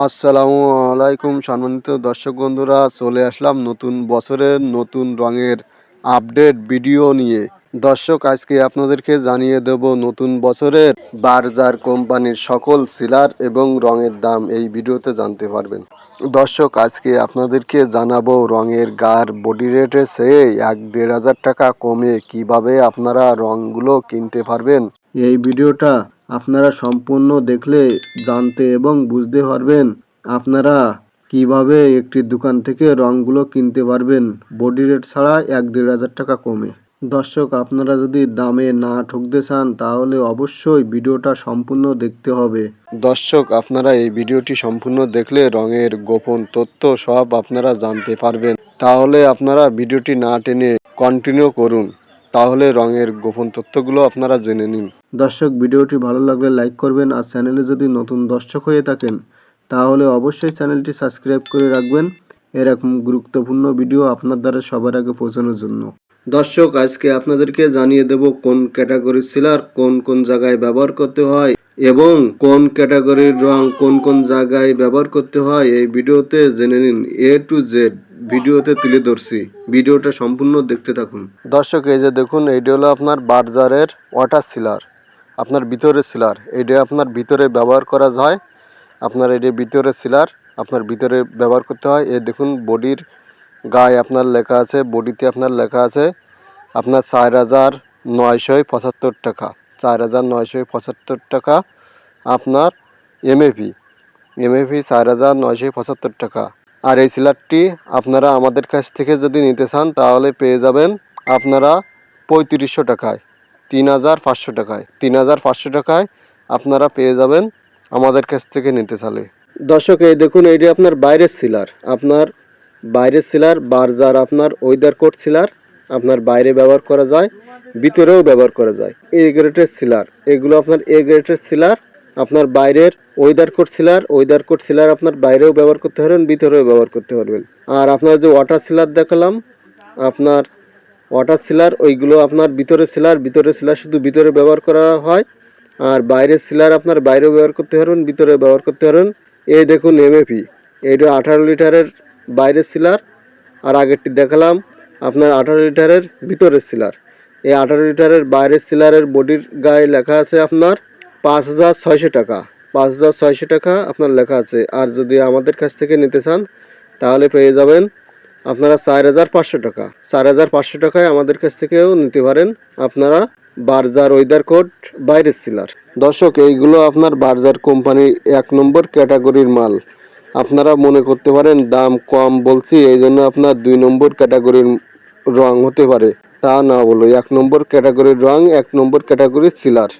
আসসালামু আলাইকুম সম্মানিত দর্শক বন্ধুরা, চলে আসলাম নতুন বছরের নতুন রঙের আপডেট ভিডিও নিয়ে। দর্শক, আজকে আপনাদেরকে জানিয়ে দেব নতুন বছরের বারজার কোম্পানির সকল সিলার এবং রঙের দাম এই ভিডিওতে জানতে পারবেন। দর্শক, আজকে আপনাদেরকে জানাব রঙের গার বডি রেটে চেয়ে এক দেড় হাজার টাকা কমে কীভাবে আপনারা রঙগুলো কিনতে পারবেন। এই ভিডিওটা আপনারা সম্পূর্ণ দেখলে, জানতে এবং বুঝতে পারবেন আপনারা কীভাবে একটি দোকান থেকে রঙগুলো কিনতে পারবেন। বডি রেট ছাড়া এক দেড় হাজার টাকা কমে। দর্শক, আপনারা যদি দামে না ঠকতে চান, তাহলে অবশ্যই ভিডিওটা সম্পূর্ণ দেখতে হবে। দর্শক, আপনারা এই ভিডিওটি সম্পূর্ণ দেখলে রঙের গোপন তথ্য সব আপনারা জানতে পারবেন। তাহলে আপনারা ভিডিওটি না টেনে কন্টিনিউ করুন। তাহলে রঙের গোপন তথ্যগুলো আপনারা জেনে নিন। দর্শক, ভিডিওটি ভালো লাগলে লাইক করবেন আর চ্যানেলে যদি নতুন দর্শক হয়ে থাকেন, তাহলে অবশ্যই চ্যানেলটি সাবস্ক্রাইব করে রাখবেন। এরকম গুরুত্বপূর্ণ ভিডিও আপনার দ্বারা সবার আগে পৌঁছানোর জন্য। দর্শক, আজকে আপনাদেরকে জানিয়ে দেব কোন ক্যাটাগরির সিলার কোন কোন জায়গায় ব্যবহার করতে হয় এবং কোন ক্যাটাগরির রং কোন কোন জায়গায় ব্যবহার করতে হয়। এই ভিডিওতে জেনে নিন এ টু জেড ভিডিওতে তুলে ধরছি। ভিডিওটা সম্পূর্ণ দেখতে থাকুন। দর্শক, এই যে দেখুন, এইটা হলো আপনার বার্জারের ওয়াটার সিলার। আপনার ভিতরে সিলার, এইটা আপনার ভিতরে ব্যবহার করা যায়। আপনার এটা ভিতরে সিলার, আপনার ভিতরে ব্যবহার করতে হয়। এই দেখুন, বডির গায়ে আপনার লেখা আছে, বডিতে আপনার লেখা আছে, আপনার চার হাজার নয়শো পঁচাত্তর টাকা। চার হাজার নয়শো পঁচাত্তর টাকা আপনার এমএপি এমএপি চার হাজার নয়শো পঁচাত্তর টাকা। আর এই সিলারটি আপনারা আমাদের কাছ থেকে যদি নিতে চান, তাহলে পেয়ে যাবেন আপনারা পঁয়ত্রিশশো টাকায়, তিন হাজার পাঁচশো টাকায়। তিন হাজার পাঁচশো টাকায় আপনারা পেয়ে যাবেন আমাদের কাছ থেকে নিতে চালে দর্শক, এই দেখুন এইটি আপনার বাইরের সিলার। আপনার বাইরের সিলার বারজার আপনার ওয়েদার কোট সিলার আপনার বাইরে ব্যবহার করা যায়, ভিতরেও ব্যবহার করা যায়। এ গ্রেটের সিলার এগুলো আপনার এ গ্রেটের সিলার আপনার বাইরের weather coat sealer weather coat sealer আপনার বাইরেও ব্যবহার করতে পারবেন, ভিতরেও ব্যবহার করতে পারবেন। আর আপনার যে ওয়াটার সিলার দেখালাম, আপনার ওয়াটার সিলার ওইগুলো আপনার ভিতরে সিলার ভিতরে সিলার শুধু ভিতরে ব্যবহার করা হয়, আর বাইরের সিলার আপনার বাইরেও ব্যবহার করতে পারবেন, ভিতরে ব্যবহার করতে পারবেন। এই দেখুন এমএপি এইটা আঠারো লিটারের বাইরের সিলার আর আগেরটি দেখালাম, আপনার আঠারো লিটারের ভিতরের সিলার। এই আঠারো লিটারের বাইরের সিলারের বডির গায়ে লেখা আছে আপনার পাঁচ হাজার ছয়শো টাকা। পাঁচ হাজার ছয়শো টাকা আপনার লেখা আছে। আর যদি আমাদের কাছ থেকে নিতে চান, তাহলে পেয়ে যাবেন আপনারা চার হাজার পাঁচশো টাকা। চার হাজার পাঁচশো টাকায় আমাদের কাছ থেকেও নিতে পারেন আপনারা বার্জার ওয়েদার কোড বাইরের সিলার। দর্শক, এইগুলো আপনার বার্জার কোম্পানি এক নম্বর ক্যাটাগরির মাল। আপনারা মনে করতে পারেন দাম কম বলছি, এই জন্য আপনার দুই নম্বর ক্যাটাগরির রং হতে পারে। তা না বলো এক নম্বর ক্যাটাগরির রং, এক নম্বর ক্যাটাগরির সিলার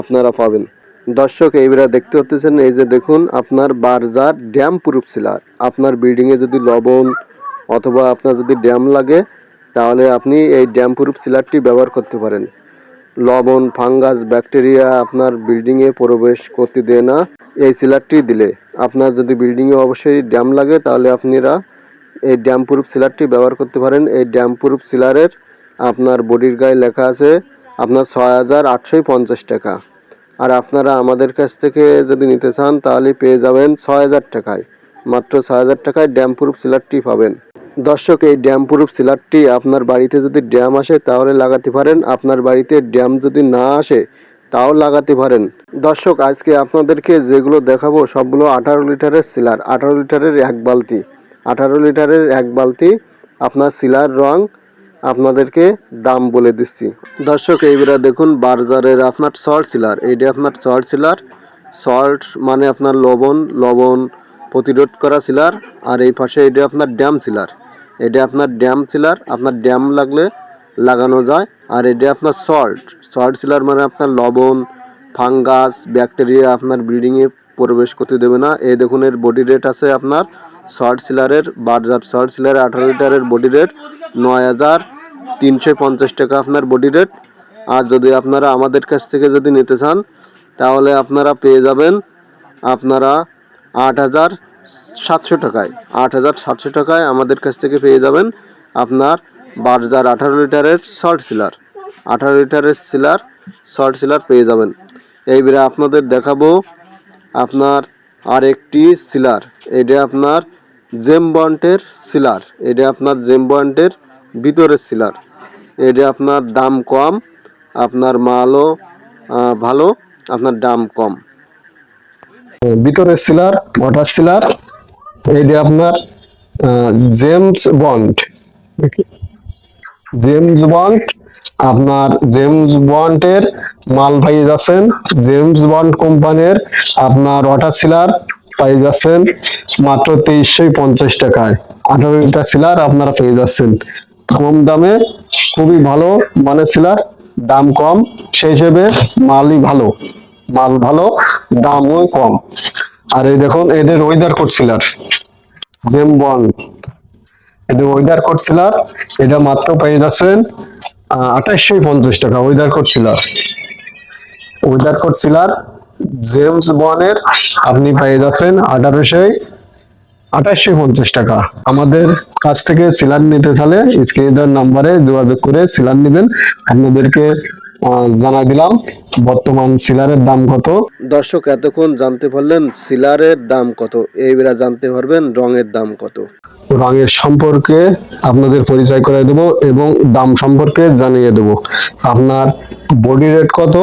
আপনারা পাবেন। দর্শক, এইবার দেখতে হতেছেন এই যে দেখুন, আপনার বারজার ড্যাম প্রুফ সিলার। আপনার বিল্ডিংয়ে যদি লবণ অথবা আপনার যদি ড্যাম লাগে, তাহলে আপনি এই ড্যাম প্রুফ সিলারটি ব্যবহার করতে পারেন। লবণ, ফাঙ্গাস, ব্যাকটেরিয়া আপনার বিল্ডিংয়ে প্রবেশ করতে দেয় না। এই সিলারটি দিলে। আপনার যদি বিল্ডিংয়ে অবশ্যই ড্যাম লাগে, তাহলে আপনারা এই ড্যাম প্রুফ সিলারটি ব্যবহার করতে পারেন। এই ড্যাম প্রুফ সিলারের আপনার বডির গায়ে লেখা আছে, আপনার ছয় হাজার পঞ্চাশ টাকা। আর আপনারা আমাদের কাছ থেকে যদি নিতে চান, তাহলে পেয়ে যাবেন ছয় হাজার টাকায়। মাত্র ছয় হাজার টাকায় ড্যাম প্রুফ সিলারটি পাবেন। দর্শক, এই ড্যাম প্রুফ সিলারটি আপনার বাড়িতে যদি ড্যাম আসে, তাহলে লাগাতে পারেন। আপনার বাড়িতে ড্যাম যদি না আসে তাও লাগাতে পারেন। দর্শক, আজকে আপনাদেরকে যেগুলো দেখাবো, সবগুলো আঠারো লিটারের সিলার। আঠারো লিটারের এক বালতি। আঠারো লিটারের এক বালতি, আপনার সিলার রং আপনাদেরকে দাম বলে দিচ্ছি। দর্শক, এইবারে দেখুন, বার্জারের আপনার সল্ট সিলার। এইটা আপনার সল্ট সিলার। সল্ট মানে আপনার লবণ লবণ প্রতিরোধ করা সিলার। আর এই পাশে এটা আপনার ড্যাম সিলার। এটা আপনার ড্যাম সিলার। আপনার ড্যাম লাগলে লাগানো যায়। আর এটা আপনার সল্ট সল্ট সিলার মানে আপনার লবণ ফাঙ্গাস ব্যাকটেরিয়া আপনার বিল্ডিংয়ে প্রবেশ করতে দেবে না। এই দেখুন, এর বডি রেট আছে আপনার শর্ট সিলারের বাজার শর্ট সিলারের আঠারো লিটারের বডি রেট নয় হাজার তিনশো পঞ্চাশ টাকা আপনার বডি রেট আর যদি আপনারা আমাদের কাছ থেকে যদি নিতে চান, তাহলে আপনারা পেয়ে যাবেন আপনারা আট হাজার সাতশো টাকায়। আট হাজার সাতশো টাকায় আমাদের কাছ থেকে পেয়ে যাবেন আপনার বাজার আঠারো লিটারের শর্ট সিলার আঠারো লিটারের সিলার শর্ট সিলার পেয়ে যাবেন। এইবারে আপনাদের দেখাবো আপনার আর একটি সিলার এটা আপনার জেম বন্টের সিলার এটা আপনার জেম বন্টের ভিতরের সিলার এটা আপনার দাম কম, আপনার মালও ভালো, আপনার দাম কম। ভিতরের সিলার ওয়াটার সিলার এইটা আপনার জেমস বন্ড জেমস বন্ড আপনার জেমস বন্ডের মাল পাই যাচ্ছেন। জেমস বন্ড কোম্পানির আপনার ওয়াটার সিলার পাই যাচ্ছেন মাত্র তেইশশো পঞ্চাশ টাকায়। আঠারো লিটার সিলার আপনারা পেয়ে যাচ্ছেন। কম দামে খুবই ভালো মানে সিলার, দাম কম, সেই হিসেবে মালই ভালো। মাল ভালো, দামও কম। আর এই দেখুন, এদের ওয়েদার করছিলার জেম বন এটা ওয়েদার করছিলার এটা মাত্র পেয়ে যাচ্ছেন আঠাশশো পঞ্চাশ টাকা ওয়েদার করছিলার ওয়েদার করছিলার জেমস বনের আপনি পেয়ে যাচ্ছেন আঠারোশো, আঠাশশো পঞ্চাশ টাকা। আমাদের কাছ থেকে সিলার নিতে চাইলে স্ক্রিনের নাম্বারে যোগাযোগ করে সিলার নেবেন। আপনাদেরকে জানাই দিলাম বর্তমান সিলারের দাম কত? দর্শক এতক্ষণ জানতে পারলেন সিলারের দাম কত। এইবার জানতে পারবেন রঙের দাম কত। রঙের সম্পর্কে আপনাদের পরিচয় করে দেব এবং দাম সম্পর্কে জানিয়ে দেব। আপনার বডি রেট কত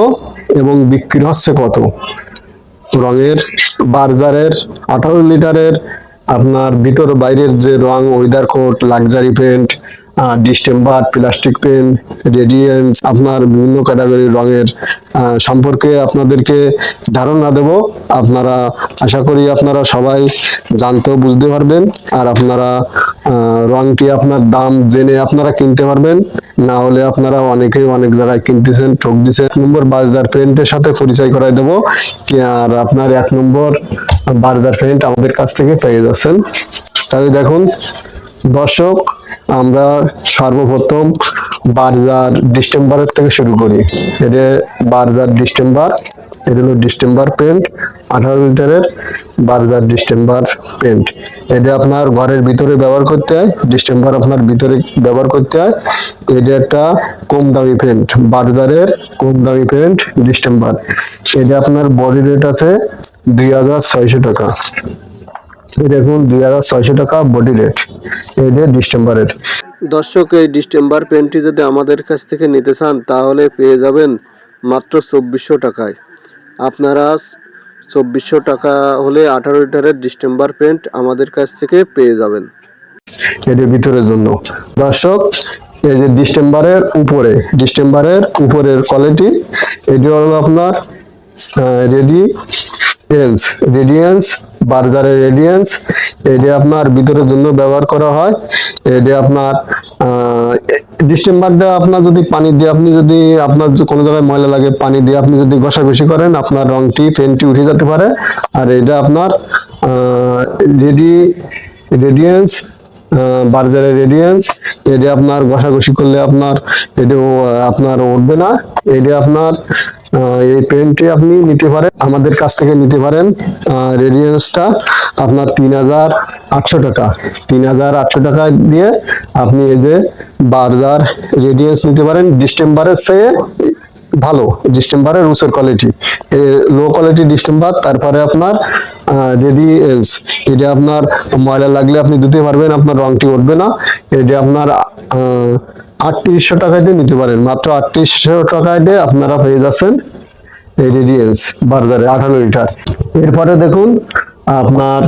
এবং বিক্রি হচ্ছে কত? রঙের বার্জারের আঠারো লিটারের আপনার ভিতর বাইরের যে রং weather coat luxury paint distemper, plastic paint, radiance, আপনার বিভিন্ন ক্যাটাগরির রঙের সম্পর্কে আপনাদেরকে ধারণা দেব। আপনারা, আশা করি আপনারা সবাই জানতে ও বুঝতে পারবেন আর আপনারা রংটি আপনার দাম জেনে আপনারা কিনতে পারবেন। না হলে আপনারা অনেকেই অনেক জায়গায় কিনতেছেন, ঠক দিচ্ছেন এক নম্বর বাজার পেন্টের সাথে পরিচয় করাই দেবো আর আপনার এক নম্বর বার্জার পেন্ট আমাদের কাছ থেকে পেয়ে যাচ্ছেন। তাহলে দেখুন দর্শক, আমরা সর্বপ্রথম বারজার ডিসেম্বরের থেকে শুরু করি। এটা বারজার ডিসেম্বর, এটা হলো ডিসেম্বর পেন্ট আঠারো লিটারের বারজার ডিসেম্বর পেন্ট এটা আপনার ঘরের ভিতরে ব্যবহার করতে হয়, ডিসেম্বর আপনার ভিতরে ব্যবহার করতে হয় এটা একটা কম দামি পেন্ট বারজারের কম দামি পেন্ট ডিসেম্বর। এটা আপনার বডি রেট আছে দুই হাজার ছয়শো টাকা। এই দেখুন দুই হাজার ছয়শো টাকা বডি রেট এটা ডিসেম্বরের দর্শক এই ডিসেম্বর পেনটি যদি আমাদের কাছ থেকে নিতে চান তাহলে পেয়ে যাবেন মাত্র চব্বিশশো টাকায়। আপনারা চব্বিশশো টাকা হলে আঠারো লিটারের ডিসেম্বর পেন্ট আমাদের কাছ থেকে পেয়ে যাবেন। এদের ভিতরের জন্য। দর্শক এই যে ডিসেম্বরের উপরে ডিসেম্বরের উপরের কোয়ালিটি এটি হলো আপনার রেডি রেডিয়েন্স রেডিয়েন্স বার্জারের রেডিয়েন্স এটি আপনার ভিতরের জন্য ব্যবহার করা হয়। এটি আপনার ডিসেম্বরটা আপনার যদি পানি দিয়ে আপনি যদি আপনার কোনো জায়গায় ময়লা লাগে পানি দিয়ে আপনি যদি ঘষাঘষি করেন, আপনার রংটি পেনটি উঠে যেতে পারে। আর এটা আপনার রেডি রেডিয়েন্স বার্জারের রেডিয়েন্স এটা আপনার ঘষাঘষি করলে আপনার এটা আপনার উঠবে না। এটা আপনার এই পেনটি আপনি নিতে পারেন, আমাদের কাছ থেকে নিতে পারেন। রেডিয়েন্সটা আপনার তিন হাজার আটশো টাকা। তিন হাজার আটশো টাকা দিয়ে আপনি এই যে বার্জার রেডিয়েন্স নিতে পারেন। ডিসেম্বরের চেয়ে ভালো ডিস্টেম্বারের উঁচের কোয়ালিটি লো কোয়ালিটি ডিস্টেম্বার তারপরে আপনার রেডিয়েন্স এটা আপনার ময়লা লাগলে আপনি দিতে পারবেন, আপনার রংটি উঠবে না। এটা আপনার আটত্রিশশো টাকায় দিয়ে নিতে পারেন। মাত্র আটত্রিশশো টাকায় দিয়ে আপনারা পেয়ে যাচ্ছেন রেডিয়েন্স বাজারে আঠারো লিটার। এরপরে দেখুন আপনার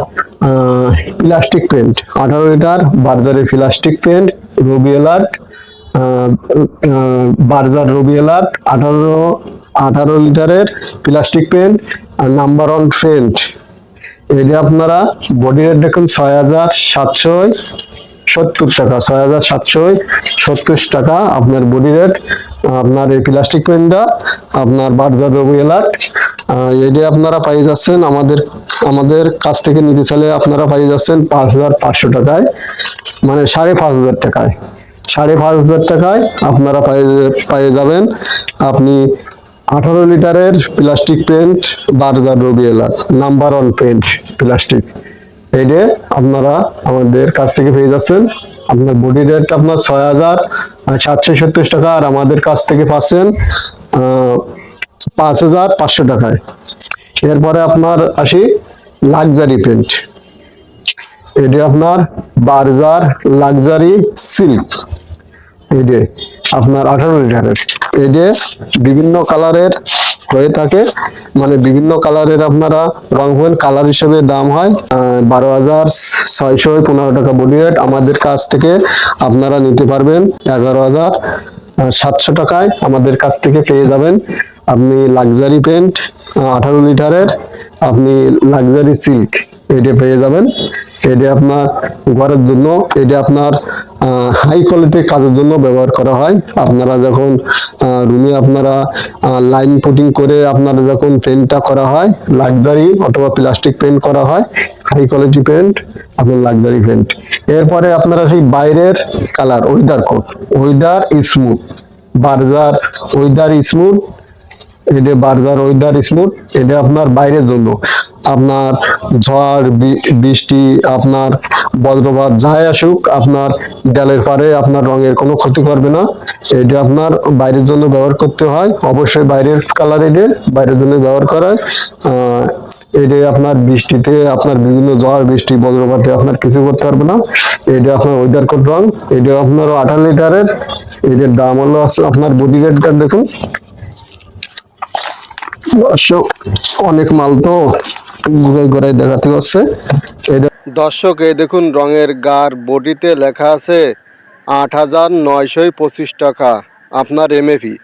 প্লাস্টিক পেন্ট আঠারো লিটার বাজারের প্লাস্টিক পেন্ট রবিএলার্ট বার্জার রবিএলার্ট আঠারো আঠারো লিটারের plastic paint number one paint এটা আপনারা বডি রেট দেখুন ছয় হাজার সাতশো সত্তর টাকা, ছয় হাজার সাতশো সত্তর টাকা আপনার বডি রেট আপনার এই প্লাস্টিক পেনটা, আপনার বার্জার রবি এলার্ট এটা আপনারা পাই যাচ্ছেন আমাদের আমাদের কাছ থেকে নিতে চাইলে আপনারা পাই যাচ্ছেন পাঁচ হাজার পাঁচশো টাকায় মানে সাড়ে পাঁচ হাজার টাকায়। সাড়ে পাঁচ হাজার টাকায় আপনারা পেয়ে যাবেন আপনি আঠারো লিটারের প্লাস্টিক পেন্ট বার্জার রবি এলার্ট নাম্বার ওয়ান পেন্ট প্লাস্টিক যে আপনারা আমাদের কাছ থেকে পেয়ে যাচ্ছেন। আপনার বডি রেট আপনার ছয় হাজার সাতশো সত্তর টাকা, আর আমাদের কাছ থেকে পাচ্ছেন পাঁচ হাজার পাঁচশো টাকায়। এরপরে আপনার আসি লাক্সারি পেন্ট এটি আপনার বার্জার লাক্সারি সিল্ক এটি আপনার আঠারো লিটারের। এই যে বিভিন্ন কালারের হয়ে থাকে মানে বিভিন্ন কালারের আপনারা রং হবেন কালার হিসেবে দাম হয় বারো হাজার ছয়শো পনেরো টাকা বডি রেট। আমাদের কাছ থেকে আপনারা নিতে পারবেন এগারো হাজার সাতশো টাকায় আমাদের কাছ থেকে পেয়ে যাবেন। আপনি লাক্সারি পেন্ট আঠারো লিটারের, আপনি লাক্সারি সিল্ক এটা পেয়ে যাবেন। এটা আপনার ঘরের জন্য, এটা আপনার হাই কোয়ালিটির কাজের জন্য ব্যবহার করা হয়। আপনারা যখন রুমে আপনারা লাইন পুটিং করে আপনারা যখন পেন্টটা করা হয় লাক্সারি অথবা প্লাস্টিক পেন্ট করা হয় হাই কোয়ালিটি পেন্ট আপনার লাক্সারি পেন্ট এরপরে আপনারা সেই বাইরের colour weather coat weather smooth Berger weather smooth এটা বার্জার ওয়েদার স্মুথ এটা আপনার বাইরের জন্য। আপনার ঝড় বৃষ্টি, আপনার বজ্রপাত যাই আসুক, আপনার দেয়ালের পারে আপনার রঙের কোনো ক্ষতি করবে না। এটা আপনার বাইরের জন্য ব্যবহার করতে হয়। অবশ্যই বাইরের কালার এটা বাইরের জন্য ব্যবহার করা। এটা আপনার বৃষ্টিতে, আপনার বিভিন্ন ঝড়, বৃষ্টি, বজ্রপাতে আপনার কিছু করতে পারবে না। এটা আপনার ওয়েদার কোড রং এটা আপনার আঠারো লিটারের। এটার দাম হলো আছে আপনার বডি রেটটা দেখুন। অনেক মাল তো। দেখাতে হচ্ছে। দর্শক, এই দেখুন, রঙের গার বডিতে লেখা আছে আট হাজার নয়শোই পঁচিশ টাকা, আপনার এমএপি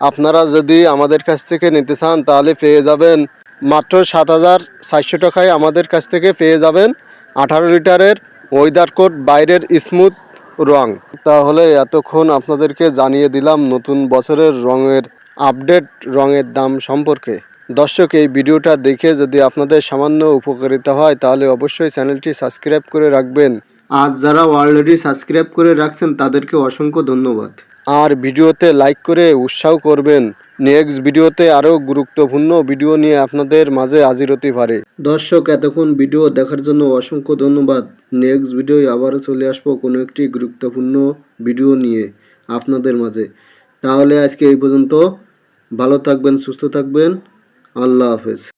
আপনারা যদি আমাদের কাছ থেকে নিতে চান, তাহলে পেয়ে যাবেন মাত্র সাত হাজার চারশো টাকায় আমাদের কাছ থেকে পেয়ে যাবেন আঠারো লিটারের ওয়েদার কোট বাইরের স্মুথ রং। তাহলে এতক্ষণ আপনাদেরকে জানিয়ে দিলাম নতুন বছরের রঙের আপডেট, রঙের দাম সম্পর্কে। দর্শক, এই ভিডিওটা দেখে যদি আপনাদের সামান্য উপকারিতা হয়, তাহলে অবশ্যই চ্যানেলটি সাবস্ক্রাইব করে রাখবেন। আর যারা অলরেডি সাবস্ক্রাইব করে রাখছেন, তাদেরকে অসংখ্য ধন্যবাদ। আর ভিডিওতে লাইক করে উৎসাহ করবেন। নেক্সট ভিডিওতে আরও গুরুত্বপূর্ণ ভিডিও নিয়ে আপনাদের মাঝে হাজির হতে পারে। দর্শক, এতক্ষণ ভিডিও দেখার জন্য অসংখ্য ধন্যবাদ। নেক্সট ভিডিও আবারও চলে আসব কোনো একটি গুরুত্বপূর্ণ ভিডিও নিয়ে আপনাদের মাঝে। তাহলে আজকে এই পর্যন্ত। ভালো থাকবেন, সুস্থ থাকবেন। আল্লাহ হাফেজ।